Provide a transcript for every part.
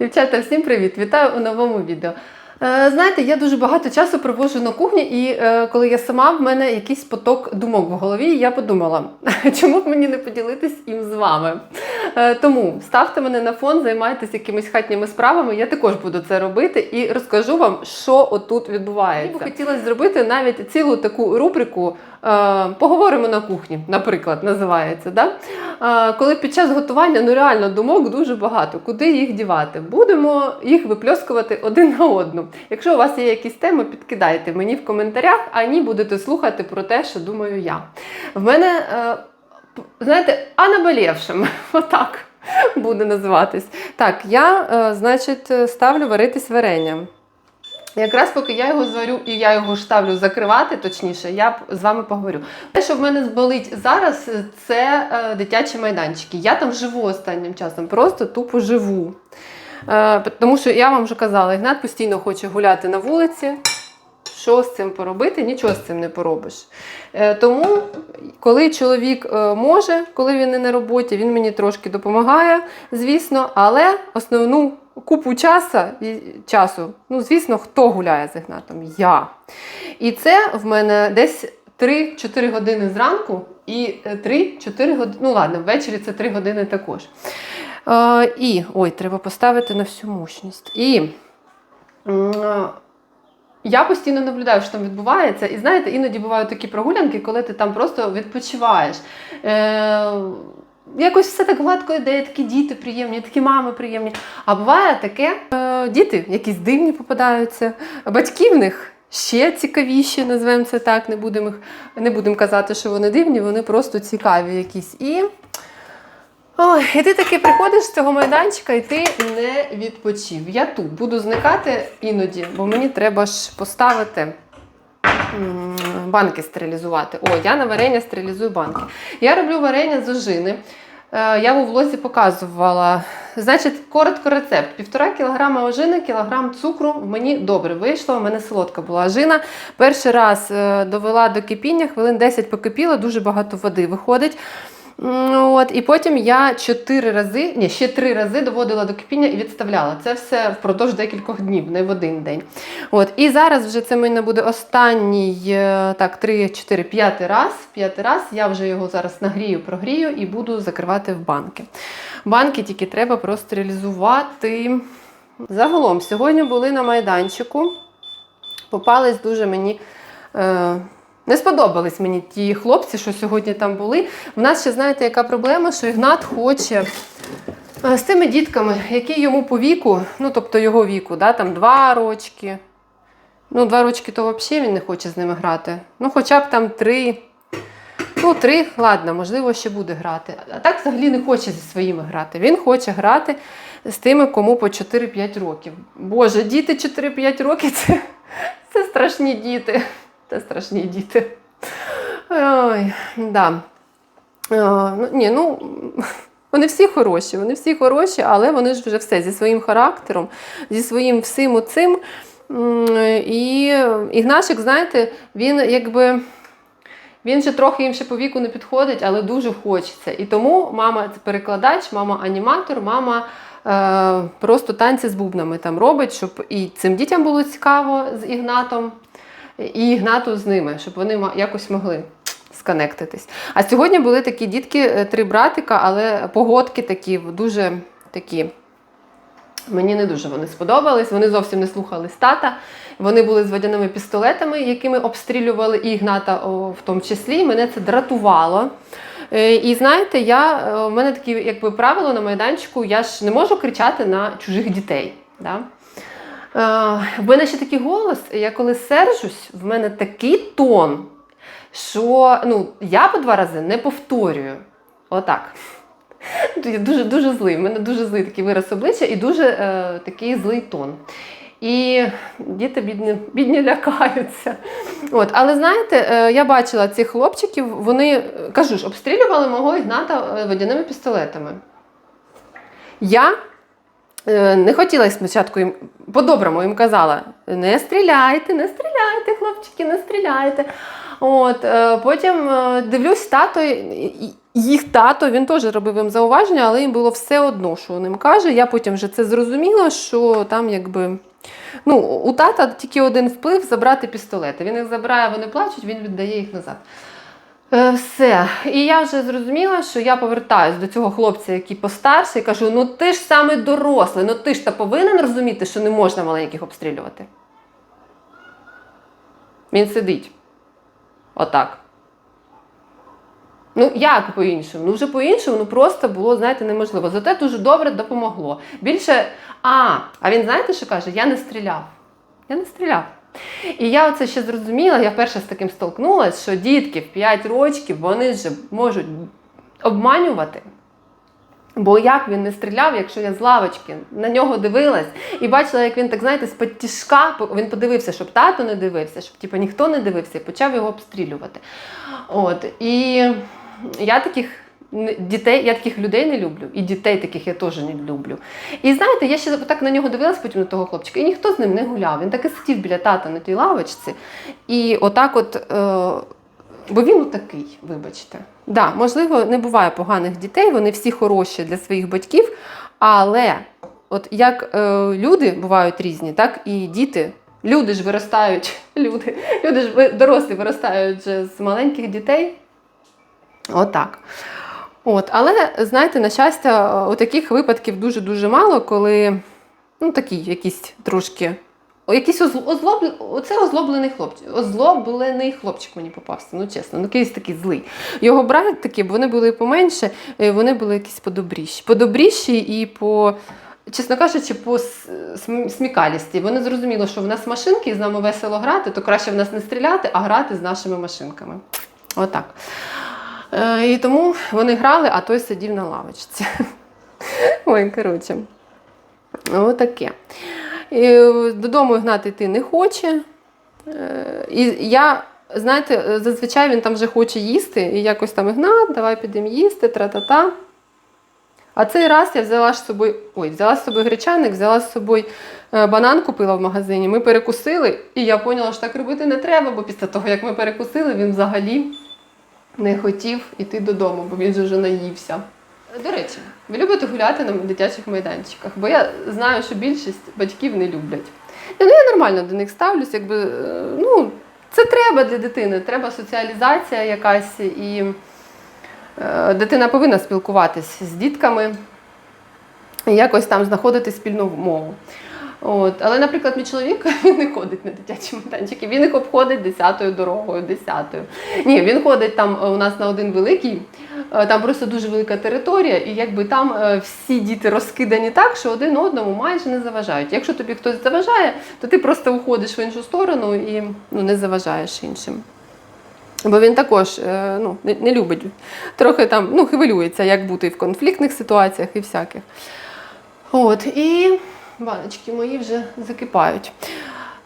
Дівчата, всім привіт! Вітаю у новому відео. Е, Знаєте, я дуже багато часу проводжу на кухні, і е, коли я сама, в мене якийсь поток думок в голові, і я подумала, чому б мені не поділитись їм з вами. Е, Тому ставте мене на фон, займайтеся якимись хатніми справами. Я також буду це робити і розкажу вам, що отут відбувається. Мені б хотілося зробити навіть цілу таку рубрику е, Поговоримо на кухні, наприклад, називається. Да? Е, Коли під час готування ну реально думок дуже багато, куди їх дівати. Будемо їх випльоскувати один на одну. Якщо у вас є якісь теми, підкидайте мені в коментарях, а ні будете слухати про те, що думаю я. В мене, знаєте, а наболівшим, отак буде називатись. Так, я, е, значить, ставлю варитись варення. Якраз поки я його зварю і я його ставлю закривати, точніше, я з вами поговорю. Те, що в мене зболить зараз, це е, дитячі майданчики. Я там живу останнім часом, просто тупо живу. Е, тому що я вам вже казала, Ігнат постійно хоче гуляти на вулиці. Що з цим поробити? Нічого з цим не поробиш. Е, тому, коли чоловік е, може, коли він не на роботі, він мені трошки допомагає, звісно, але основну купу часу, часу, ну, звісно, хто гуляє з Ігнатом? Я. І це в мене десь 3-4 години зранку і е, 3-4 години, ну ладно, ввечері це 3 години також. Е, і, ой, треба поставити на всю мощність. І е, я постійно наблюдаю, що там відбувається. І знаєте, іноді бувають такі прогулянки, коли ти там просто відпочиваєш. Е, якось все так гладко йде, такі діти приємні, такі мами приємні. А буває таке, е, діти якісь дивні попадаються, батьки в них. Ще цікавіші, назвемо це так, не будемо не будемо казати, що вони дивні, вони просто цікаві якісь. І Ой, і ти таки приходиш з цього майданчика, і ти не відпочив. Я тут буду зникати іноді, бо мені треба ж поставити банки стерилізувати. О, я на варення стерилізую банки. Я роблю варення з ожини. Е, Я у влозі показувала. Значить, коротко рецепт: півтора кілограма ожини, кілограм цукру. Мені добре вийшло. У мене солодка була ожина. Перший раз е, довела до кипіння, хвилин 10 покипіла, дуже багато води виходить. От, і потім я чотири рази, ні, ще три рази доводила до кипіння і відставляла. Це все впродовж декількох днів, не в один день. От, і зараз вже це в мене буде останній, е, так, три, чотири, п'ятий раз. П'ятий раз я вже його зараз нагрію, прогрію і буду закривати в банки. Банки тільки треба простерилізувати. Загалом, сьогодні були на майданчику. Попались дуже мені. Е, не сподобались мені ті хлопці, що сьогодні там були. В нас ще знаєте, яка проблема, що Ігнат хоче е, з тими дітками, які йому по віку, ну тобто його віку, да, там два рочки. Ну, два рочки то взагалі він не хоче з ними грати. Ну, хоча б там три. Ну, три, ладно, можливо, ще буде грати. А так взагалі не хоче зі своїми грати. Він хоче грати з тими, кому по 4-5 років. Боже, діти 4-5 років це, це страшні діти. Це страшні діти. Ой, да. Е, ну, ні, ну, вони всі хороші, вони всі хороші, але вони ж вже все зі своїм характером, зі своїм всім оцим. І Ігнашик, знаєте, він якби. Він же трохи їм ще по віку не підходить, але дуже хочеться. І тому мама перекладач, мама аніматор, мама е, просто танці з бубнами там робить, щоб і цим дітям було цікаво з Ігнатом, і Ігнату з ними, щоб вони якось могли сконектитись. А сьогодні були такі дітки, е, три братика, але погодки такі, дуже такі. Мені не дуже вони сподобались, вони зовсім не слухались тата. Вони були з водяними пістолетами, якими обстрілювали і Ігната в тому числі. Мене це дратувало. Е, І знаєте, я, е, у мене таке якби правило на майданчику, я ж не можу кричати на чужих дітей. Да? Е, В мене ще такий голос, я коли сержусь, в мене такий тон, що ну, я по два рази не повторюю. Отак. Я дуже дуже злий. У мене дуже злий такий вираз обличчя і дуже е, такий злий тон. І діти бідні, бідні лякаються. От, але знаєте, е, я бачила цих хлопчиків, вони е, кажу ж, обстрілювали мого Ігната е, водяними пістолетами. Я не хотіла спочатку їм по-доброму їм казала: не стріляйте, не стріляйте, хлопчики, не стріляйте. От, е, потім е, дивлюсь, тато, їх тато, він теж робив їм зауваження, але їм було все одно, що він їм каже. Я потім вже це зрозуміла, що там якби. Ну, у тата тільки один вплив забрати пістолети. Він їх забирає, вони плачуть, він віддає їх назад. Е, Все. І я вже зрозуміла, що я повертаюсь до цього хлопця, який постарше, і кажу: ну ти ж саме дорослий, ну ти ж та повинен розуміти, що не можна маленьких обстрілювати. Він сидить. Отак. Ну, як по-іншому? Ну, вже по-іншому, ну просто було, знаєте, неможливо. Зате дуже добре допомогло. Більше, а, а він знаєте, що каже? Я не стріляв. Я не стріляв. І я оце ще зрозуміла, я перша з таким столкнулася, що дітки в 5 років вони ж можуть обманювати. Бо як він не стріляв, якщо я з лавочки на нього дивилась і бачила, як він так, знаєте, з-під тішка, він подивився, щоб тато не дивився, щоб типу, ніхто не дивився, і почав його обстрілювати. От. І я таких дітей, я таких людей не люблю, і дітей таких я теж не люблю. І знаєте, я ще так на нього дивилась потім на того хлопчика, і ніхто з ним не гуляв. Він так і сидів біля тата на тій лавочці. І отак от. Е, Бо він такий, вибачте. Да, можливо, не буває поганих дітей, вони всі хороші для своїх батьків, але от як е, люди бувають різні, так і діти. Люди ж виростають, люди, люди ж дорослі виростають з маленьких дітей. Отак. От, але знаєте, на щастя, у таких випадків дуже-дуже мало, коли ну, такі якісь трошки. Якийсь озлоб... Оце озлоблений хлопчик. Озлоблений хлопчик мені попався, ну чесно, ну якийсь такий злий. Його брат такі, бо вони були поменше, е, вони були якісь подобріші. Подобріші і по, чесно кажучи, по смікалісті. Вони зрозуміли, що в нас машинки і з нами весело грати, то краще в нас не стріляти, а грати з нашими машинками. Отак. Е, І тому вони грали, а той сидів на лавочці. Ой, коротше. Отаке. Е, додому гнати йти не хоче. Е, І я, знаєте, зазвичай він там вже хоче їсти, і якось там Ігнат, давай підемо їсти, тра-та-та. А цей раз я взяла з собою, ой, взяла з собою гречаник, взяла з собою банан, купила в магазині. Ми перекусили, і я поняла, що так робити не треба, бо після того, як ми перекусили, він взагалі не хотів іти додому, бо він же вже наївся. До речі, ви любите гуляти на дитячих майданчиках, бо я знаю, що більшість батьків не люблять. Ну, я нормально до них ставлюсь, якби е, ну, це треба для дитини, треба соціалізація якась, і е, дитина повинна спілкуватись з дітками, і якось там знаходити спільну мову. От. Але, наприклад, мій чоловік він не ходить на дитячі майданчики, він їх обходить десятою дорогою, десятою. Ні, він ходить там е, у нас на один великий, е, там просто дуже велика територія, і якби там е, всі діти розкидані так, що один одному майже не заважають. Якщо тобі хтось заважає, то ти просто уходиш в іншу сторону і ну, не заважаєш іншим. Бо він також ну, не, не любить, трохи там ну, хвилюється, як бути в конфліктних ситуаціях і всяких. От, і баночки мої вже закипають.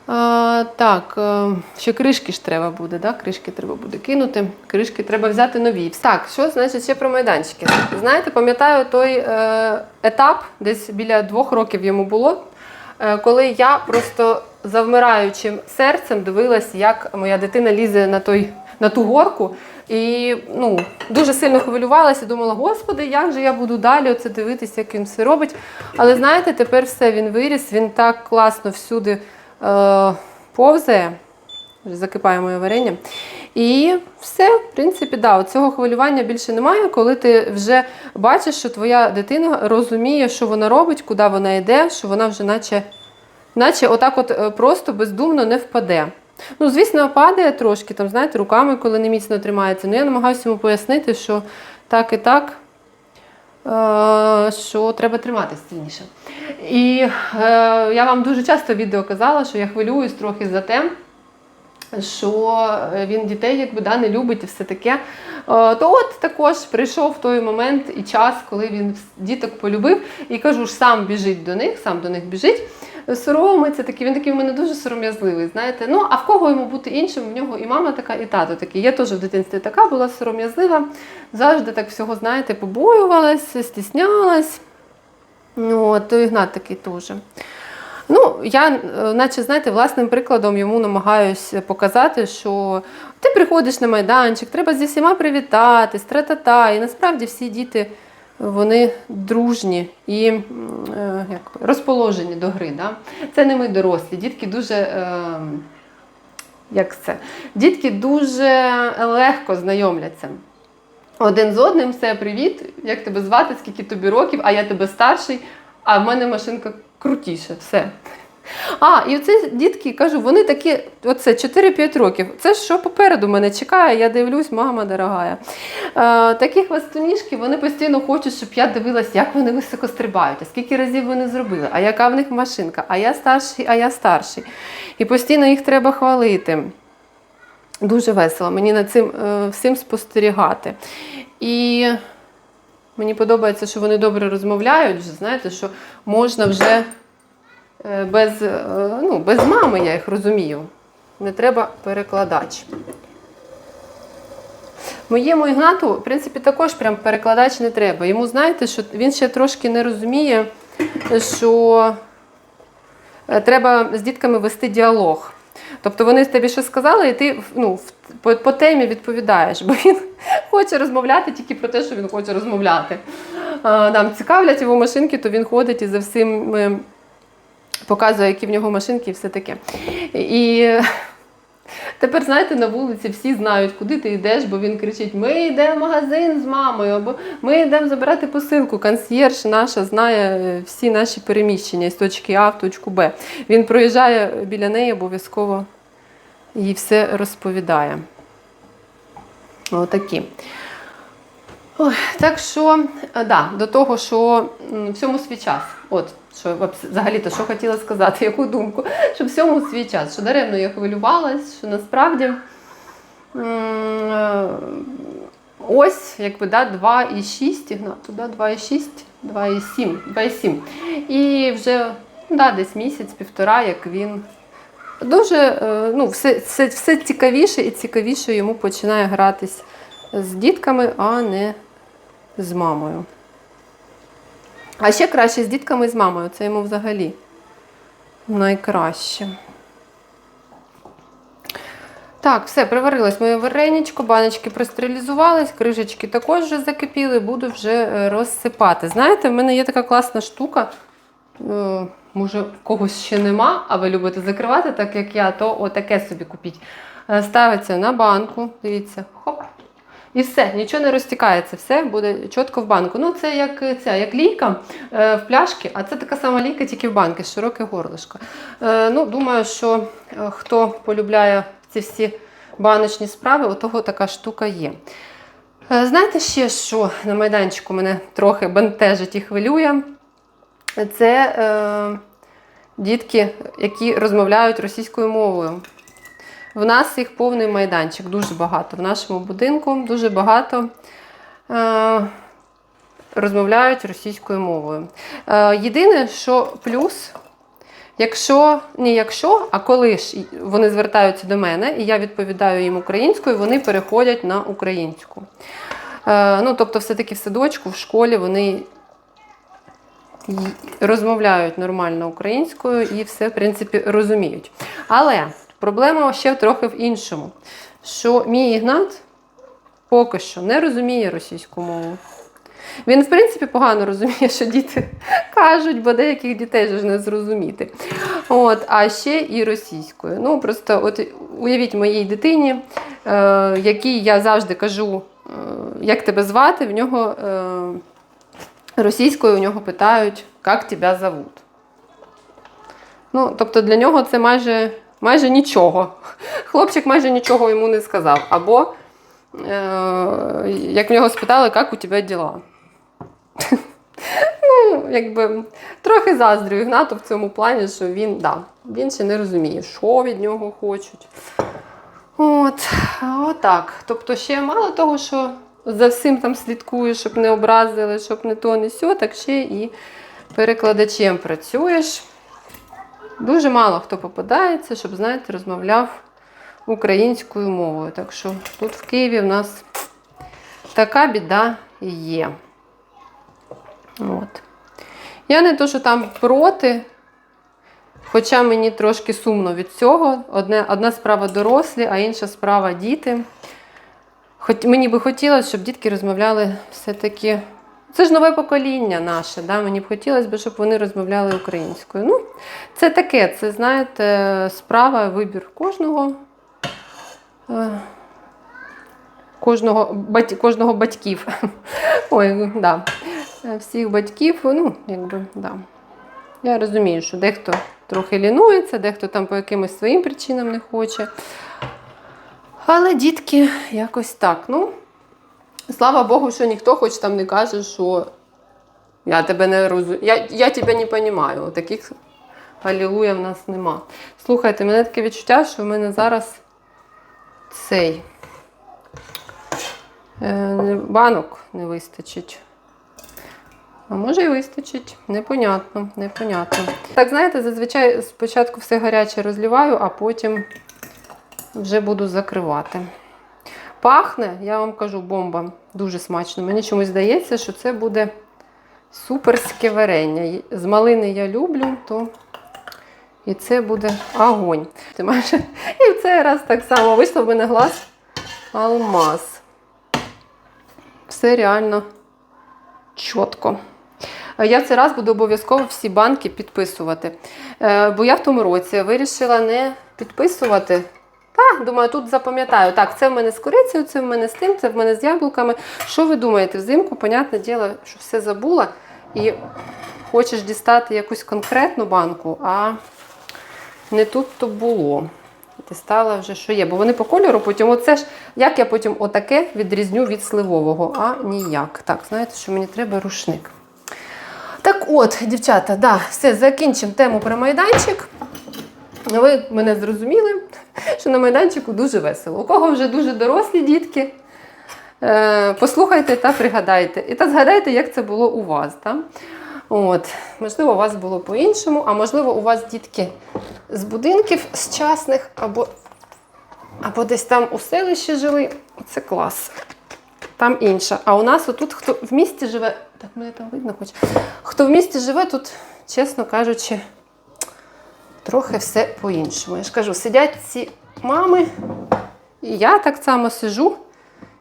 А, так, е, ще кришки ж треба буде, да? кришки треба буде кинути, кришки треба взяти нові. Так, що значить ще про майданчики? Знаєте, пам'ятаю той е, етап, десь біля двох років йому було, е, коли я просто завмираючим серцем дивилась, як моя дитина лізе на, той, на ту горку. І ну, дуже сильно хвилювалася, думала, господи, як же я буду далі оце дивитися, як він все робить. Але знаєте, тепер все він виріс, він так класно всюди е, повзає. Вже закипає моє варення. І все, в принципі, да, цього хвилювання більше немає, коли ти вже бачиш, що твоя дитина розуміє, що вона робить, куди вона йде, що вона вже наче, наче отак от е, просто бездумно не впаде. Ну, звісно, падає трошки, там, знаєте, руками, коли не міцно тримається. Ну, я намагаюся йому пояснити, що так і так, е, що треба триматися сильніше. І е, я вам дуже часто відео казала, що я хвилююсь трохи за те, що він дітей якби да, не любить і все таке. Е, То от також прийшов той момент і час, коли він діток полюбив, і кажу ж, сам біжить до них, сам до них біжить. Соромиться такий, він такий в мене дуже сором'язливий, знаєте. Ну, а в кого йому бути іншим? В нього і мама така, і тато такий. Я теж в дитинстві така була сором'язлива, завжди так всього, знаєте, побоювалась, стіснялась. Ну, то Ігнат такий теж. Ну, я, е, наче, знаєте, власним прикладом йому намагаюся показати, що ти приходиш на майданчик, треба зі всіма привітатись, тра-та-та. І насправді всі діти вони дружні і е, як, розположені до гри. Да? Це не ми дорослі. Дітки дуже. Е, як це? Дітки дуже легко знайомляться. Один з одним все, привіт, як тебе звати, скільки тобі років, а я тебе старший, а в мене машинка крутіша, все. А, і оце дітки, кажу, вони такі, оце 4-5 років. Це що попереду мене чекає, я дивлюсь, мама дорогая. Е, такі хвастуніжки, вони постійно хочуть, щоб я дивилась, як вони високо стрибають, а скільки разів вони зробили, а яка в них машинка, а я старший, а я старший. І постійно їх треба хвалити. Дуже весело мені над цим е, всім спостерігати. І мені подобається, що вони добре розмовляють. Знаєте, що можна вже без, е, ну, без мами, я їх розумію. Не треба перекладач. Моєму Ігнату, в принципі, також прям перекладач не треба. Йому знаєте, що він ще трошки не розуміє, що е, треба з дітками вести діалог. Тобто вони тобі щось сказали, і ти ну, по, по темі відповідаєш, бо він хоче розмовляти тільки про те, що він хоче розмовляти. А, Нам цікавлять його машинки, то він ходить і за всім е, показує, які в нього машинки і все таке. І тепер, знаєте, на вулиці всі знають, куди ти йдеш, бо він кричить: Ми йдемо в магазин з мамою, або ми йдемо забирати посилку. Консьєрж наша знає всі наші переміщення з точки А в точку Б. Він проїжджає біля неї, обов'язково їй все розповідає. Отакі. Ой, так що, да, до того, що всьому свій час. От, що взагалі-то, що хотіла сказати, яку думку, що всьому свій час, що даремно я хвилювалась, що насправді ось, якби, да, 2,6, Ігнат, туди 2,6, 2,7, 2,7. І вже да, десь місяць-півтора, як він дуже е, ну, все, все, все цікавіше і цікавіше йому починає гратись з дітками, а не з мамою. А ще краще з дітками і з мамою. Це йому взагалі найкраще. Так, все, приварилось моє вареничко, баночки простерилізувались, кришечки також вже закипіли, буду вже е, розсипати. Знаєте, в мене є така класна штука. е, Може, когось ще нема, а ви любите закривати, так як я, то отаке собі купіть. Е, Ставиться на банку, дивіться, хоп. І все, нічого не розтікається, все буде чітко в банку. Ну, це як е, ця, як лійка е, в пляшки, а це така сама лійка, тільки в банки, широке горлишко. Е, ну, думаю, що е, хто полюбляє ці всі баночні справи, у того така штука є. Е, знаєте ще, що на майданчику мене трохи бентежить і хвилює? Це е, дітки, які розмовляють російською мовою. В нас їх повний майданчик, дуже багато. В нашому будинку дуже багато е, розмовляють російською мовою. Е, єдине, що плюс, якщо не якщо, а коли ж вони звертаються до мене, і я відповідаю їм українською, вони переходять на українську. Е, ну, тобто, все-таки в садочку, в школі вони розмовляють нормально українською і все, в принципі, розуміють. Але проблема ще трохи в іншому, що мій Ігнат поки що не розуміє російську мову. Він, в принципі, погано розуміє, що діти кажуть, бо деяких дітей ж не зрозуміти. От, а ще і російською. Ну, просто от уявіть моїй дитині, е, якій я завжди кажу, е, як тебе звати, в нього е, російською у нього питають, як тебе зовут. Ну, тобто для нього це майже, майже нічого. Хлопчик майже нічого йому не сказав. Або, е, як в нього спитали, як у тебе діла. Ну, якби трохи заздрю Ігнату в цьому плані, що він, да, він ще не розуміє, що від нього хочуть. От, отак. Тобто, ще мало того, що за всім там слідкуєш, щоб не образили, щоб не то, не сьо, так ще і перекладачем працюєш. Дуже мало хто попадається, щоб, знаєте, розмовляв українською мовою. Так що тут в Києві в нас така біда є. От. Я не то, що там проти Хоча мені трошки сумно від цього. Одне, одна справа дорослі, а інша справа діти. Хоч мені би хотілося, щоб дітки розмовляли все-таки. Це ж нове покоління наше. Да? Мені б хотілося б, щоб вони розмовляли українською. Ну, це таке, це, знаєте, справа, вибір кожного. Е, Кожного, бать, кожного батьків. Ой, да. Е, Всіх батьків, ну, якби, да. Я розумію, що дехто трохи лінується, дехто там по якимось своїм причинам не хоче. Але дітки якось так. Ну, слава Богу, що ніхто хоч там не каже, що я тебе не розумію. Я, я тебе не розумію. Таких алілуя в нас нема. Слухайте, мене таке відчуття, що в мене зараз цей е, банок не вистачить. А може і вистачить. Непонятно, непонятно. Так, знаєте, зазвичай спочатку все гаряче розліваю, а потім вже буду закривати. Пахне, я вам кажу, бомба. Дуже смачно. Мені чомусь здається, що це буде суперське варення. З малини я люблю, то і це буде огонь. Ти маєш... І в цей раз так само вийшло в мене глаз алмаз. Все реально чітко. Я в цей раз буду обов'язково всі банки підписувати. Е, Бо я в тому році вирішила не підписувати. Та, думаю, тут запам'ятаю. Так, це в мене з курицею, це в мене з тим, це в мене з яблуками. Що ви думаєте? Взимку, понятне діло, що все забула і хочеш дістати якусь конкретну банку, а не тут то було. Дістала вже, що є. Бо вони по кольору потім, оце ж, як я потім отаке відрізню від сливового, а ніяк. Так, знаєте, що мені треба рушник. Так от, дівчата, да, все, закінчимо тему про майданчик. Ви мене зрозуміли, що на майданчику дуже весело. У кого вже дуже дорослі дітки, е, послухайте та пригадайте. І та згадайте, як це було у вас. Та? От, можливо, у вас було по-іншому, а можливо, у вас дітки з будинків з частних або, або десь там у селищі жили. Це клас. Там інша. А у нас отут, хто в місті живе, так мене там видно хоч. Хто в місті живе, тут, чесно кажучи, трохи все по-іншому. Я ж кажу, сидять ці мами, і я так само сижу,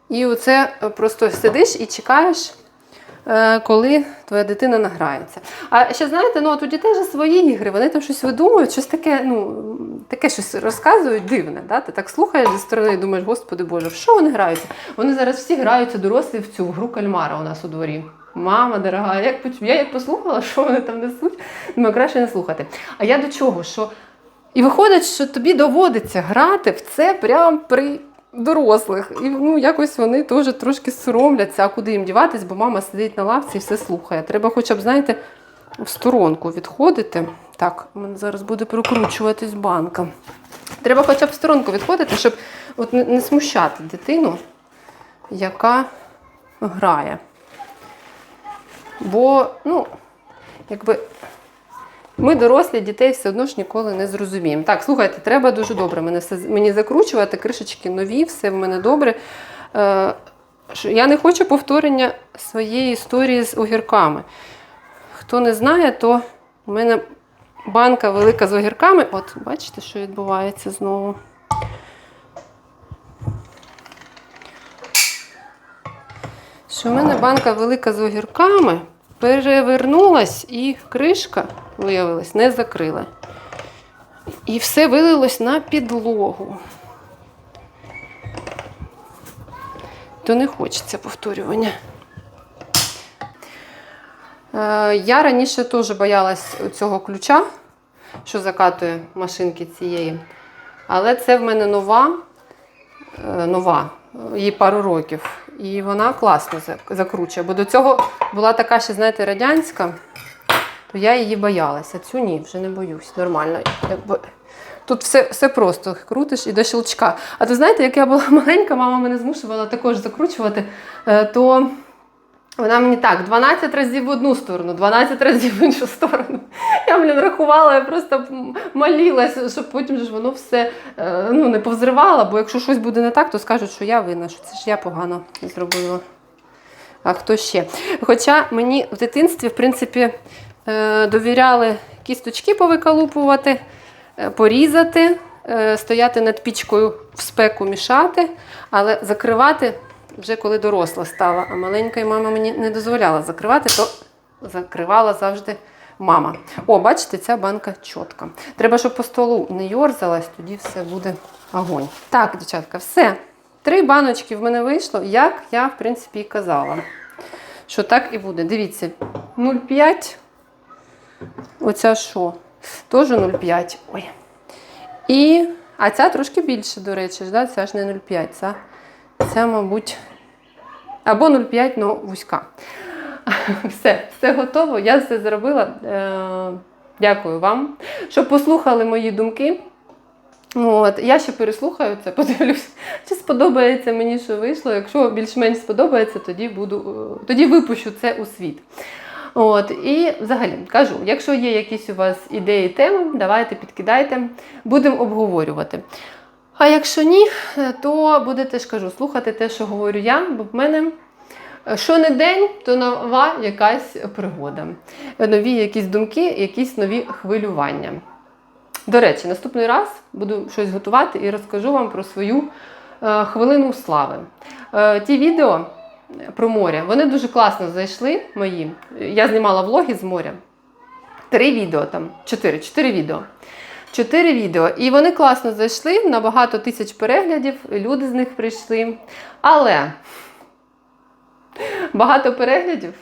і оце е, просто сидиш і чекаєш, е, коли твоя дитина награється. А ще знаєте, ну от у дітей вже свої ігри, вони там щось видумують, щось таке, ну, таке щось розказують дивне. Да? Ти так слухаєш зі сторони і думаєш, господи Боже, в що вони граються? Вони зараз всі граються дорослі в цю гру кальмара у нас у дворі. Мама дорога, як я як послухала, що вони там несуть, думаю, краще не слухати. А я до чого? Що... І виходить, що тобі доводиться грати в це прямо при дорослих. І ну, якось вони теж трошки соромляться, а куди їм діватись, бо мама сидить на лавці і все слухає. Треба хоча б, знаєте, в сторонку відходити. Так, у мене зараз буде прокручуватись банка. Треба хоча б в сторонку відходити, щоб от не смущати дитину, яка грає. Бо, ну, якби ми дорослі дітей все одно ж ніколи не зрозуміємо. Так, слухайте, треба дуже добре мене все, мені закручувати, кришечки нові, все в мене добре. Е, я не хочу повторення своєї історії з огірками. Хто не знає, то у мене банка велика з огірками. От, бачите, що відбувається знову. Що в мене банка велика з огірками перевернулась і кришка, виявилась, не закрила. І все вилилось на підлогу. То не хочеться повторювання. Е, Я раніше теж боялась цього ключа, що закатує машинки цієї. Але це в мене нова, е, нова, їй пару років. І вона класно зак- закручує. Бо до цього була така ще, знаєте, радянська, то я її боялася. Цю ні, вже не боюсь. Нормально. Тут все, все просто крутиш і до щелчка. А то знаєте, як я була маленька, мама мене змушувала також закручувати, е, то вона мені так 12 разів в одну сторону, 12 разів в іншу сторону. Я, блін, рахувала, я просто м- молилась, щоб потім ж воно все е, ну, не повзривало, бо якщо щось буде не так, то скажуть, що я винна, що це ж я погано зробила. А хто ще? Хоча мені в дитинстві, в принципі, е, довіряли кісточки повикалупувати, е, порізати, стояти над пічкою в спеку мішати, але закривати вже коли доросла стала. А маленька і мама мені не дозволяла закривати, то закривала завжди мама. О, бачите, ця банка чітка. Треба, щоб по столу не йорзалась, тоді все буде огонь. Так, дівчатка, все. Три баночки в мене вийшло, як я, в принципі, і казала. Що так і буде. Дивіться, 0,5. Оця що? Теж 0,5. Ой. І. А ця трошки більше, до речі, да? ця ж не 0,5. Ця, ця, мабуть, або 0,5, але вузька. Все, все готово. Я все зробила. Е, Дякую вам, що послухали мої думки. От, я ще переслухаю це, подивлюсь, чи сподобається мені, що вийшло. Якщо більш-менш сподобається, тоді буду, е, тоді випущу це у світ. От, і взагалі кажу, якщо є якісь у вас ідеї теми, давайте підкидайте, будемо обговорювати. А якщо ні, то будете ж кажу, слухати те, що говорю я, бо в мене е, що не день, то нова якась пригода. Нові якісь думки, якісь нові хвилювання. До речі, наступний раз буду щось готувати і розкажу вам про свою е, хвилину слави. Е, ті відео про море, вони дуже класно зайшли мої. Я знімала влоги з моря. Три відео там, чотири, чотири відео. Чотири відео. І вони класно зайшли, на багато тисяч переглядів, люди з них прийшли. Але багато переглядів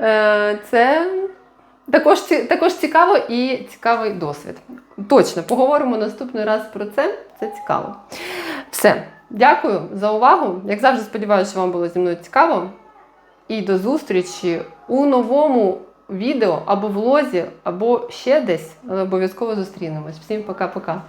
е, це також, також цікаво і цікавий досвід. Точно, поговоримо наступний раз про це. Це цікаво. Все. Дякую за увагу. Як завжди, сподіваюся, що вам було зі мною цікаво. І до зустрічі у новому відео або в лозі, або ще десь. Але обов'язково зустрінемось. Всім пока-пока.